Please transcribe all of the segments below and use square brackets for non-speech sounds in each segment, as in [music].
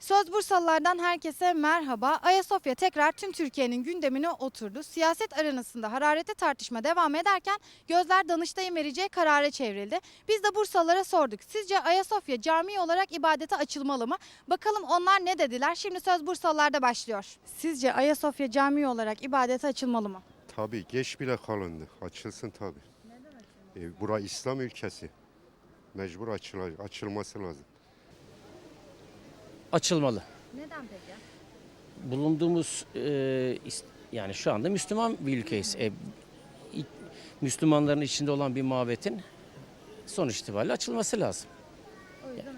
Söz Bursalılardan herkese merhaba. Ayasofya tekrar tüm Türkiye'nin gündemine oturdu. Siyaset arenasında hararetli tartışma devam ederken gözler Danıştay'ın vereceği karara çevrildi. Biz de Bursalılara sorduk. Sizce Ayasofya cami olarak ibadete açılmalı mı? Bakalım onlar ne dediler? Şimdi söz Bursalılarda başlıyor. Sizce Ayasofya cami olarak ibadete açılmalı mı? Tabii geç bile kalındı. Açılsın tabii. E, bura İslam ülkesi. Mecbur açıla, açılması lazım. Açılmalı. Neden peki? Bulunduğumuz e, yani şu anda Müslüman bir ülkeyiz. E, Müslümanların içinde olan bir mabetin sonuç itibariyle açılması lazım.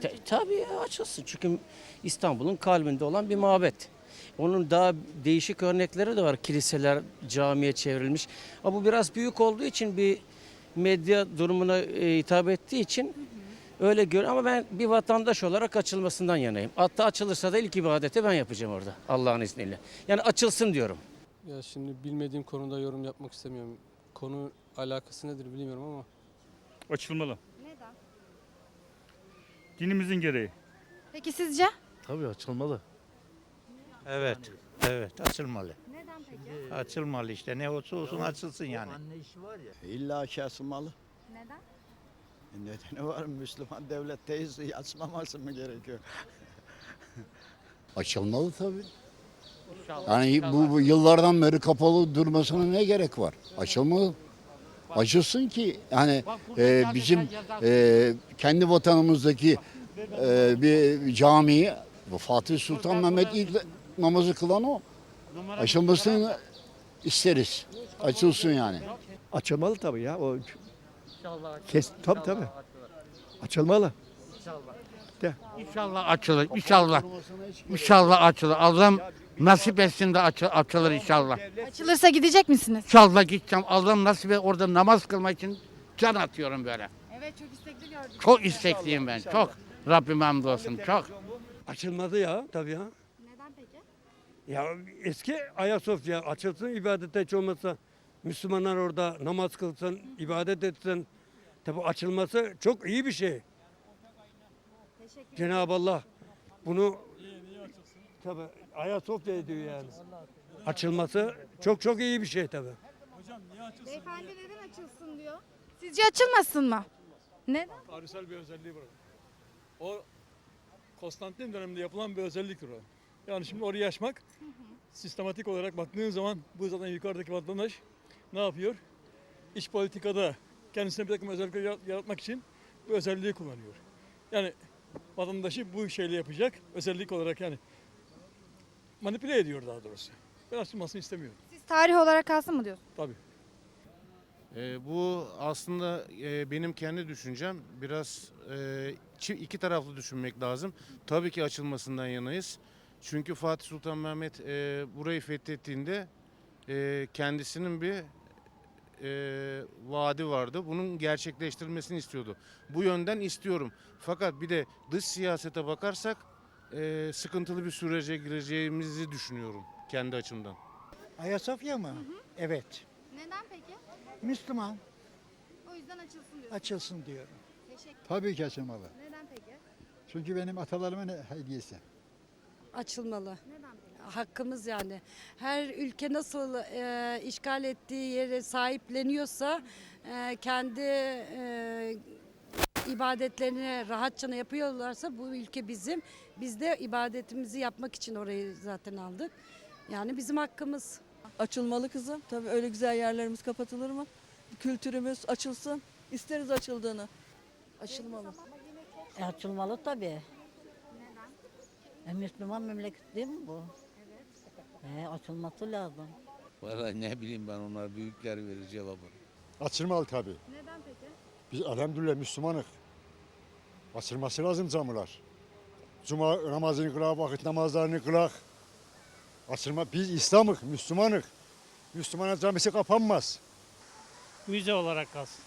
Te- tabii ya, açılsın çünkü İstanbul'un kalbinde olan bir mabet. Onun daha değişik örnekleri de var. Kiliseler camiye çevrilmiş. Ama bu biraz büyük olduğu için bir medya durumuna e, hitap ettiği için öyle gör ama ben bir vatandaş olarak açılmasından yanayım. Hatta açılırsa da ilk ibadeti ben yapacağım orada Allah'ın izniyle. Yani açılsın diyorum. Ya şimdi bilmediğim konuda yorum yapmak istemiyorum. Konu alakası nedir bilmiyorum ama Açılmalı. Neden? Dinimizin gereği. Peki sizce? Tabii açılmalı. Evet, evet açılmalı. Neden peki? Açılmalı işte ne olsa olsun açılsın yani. İlla ki asılmalı. Neden? [laughs] Nedeni var Müslüman devletteyiz açmaması mı gerekiyor? [laughs] Açılmalı tabii. Yani bu, bu yıllardan beri kapalı durmasına ne gerek var? Açılmalı. Açılsın ki yani e, bizim e, kendi vatanımızdaki e, bir camiyi bu Fatih Sultan Mehmet ilk namazı kılan o. Açılmasını isteriz. Açılsın yani. Açılmalı tabii ya. O Kes, tabii tabii. Açılmalı. İnşallah açılır, inşallah. İnşallah açılır. Allah'ım nasip etsin de açı- açılır inşallah. Açılırsa gidecek misiniz? İnşallah gideceğim. Allah'ım nasip et orada namaz kılmak için can atıyorum böyle. Evet çok istekli gördüm. Çok istekliyim ben, çok. Rabbim hamdolsun, çok. Açılmalı ya tabii ya. Neden peki? Ya eski Ayasofya açılsın ibadete hiç olmazsa Müslümanlar orada namaz kılsın, ibadet etsin. Tabii açılması çok iyi bir şey. Cenab-ı Allah bunu tabii Ayasofya diyor yani. Açılması çok çok iyi bir şey tabii. Beyefendi neden açılsın diyor? Sizce açılmasın mı? Neden? tarihsel bir özelliği var. O Konstantin döneminde yapılan bir özelliktir o. Yani şimdi orayı açmak sistematik olarak baktığın zaman bu zaten yukarıdaki vatandaş ne yapıyor? İç politikada kendisine bir takım özellikler yarat- yaratmak için bu özelliği kullanıyor. Yani vatandaşı bu şeyle yapacak özellik olarak yani manipüle ediyor daha doğrusu. Ben açılmasını istemiyorum. Siz tarih olarak kalsın mı diyorsunuz? Tabii. Ee, bu aslında e, benim kendi düşüncem. Biraz e, çi- iki taraflı düşünmek lazım. Tabii ki açılmasından yanayız. Çünkü Fatih Sultan Mehmet e, burayı fethettiğinde e, kendisinin bir e, vaadi vardı. Bunun gerçekleştirilmesini istiyordu. Bu yönden istiyorum. Fakat bir de dış siyasete bakarsak e, sıkıntılı bir sürece gireceğimizi düşünüyorum kendi açımdan. Ayasofya mı? Evet. Neden peki? Müslüman O yüzden açılsın diyorsunuz. açılsın diyorum. Teşekkür Tabii ki açılmalı. Neden peki? Çünkü benim atalarımın hediyesi. Açılmalı. Neden? Hakkımız yani. Her ülke nasıl e, işgal ettiği yere sahipleniyorsa e, kendi e, ibadetlerini rahatça yapıyorlarsa bu ülke bizim. Biz de ibadetimizi yapmak için orayı zaten aldık. Yani bizim hakkımız. Açılmalı kızım. Tabii öyle güzel yerlerimiz kapatılır mı? Kültürümüz açılsın. İsteriz açıldığını. Açılmalı. E, açılmalı tabii. Neden? Müslüman memleket değil mi bu? Evet. açılması lazım. Vallahi ne bileyim ben onlar büyükler verir cevabı. Açılmalı tabii. Neden peki? Biz elhamdülillah Müslümanız. Açılması lazım camiler. Cuma namazını kılak, vakit namazlarını kılak. Açılma, biz İslam'ık, Müslümanık. Müslümanın camisi kapanmaz. Müze olarak kalsın.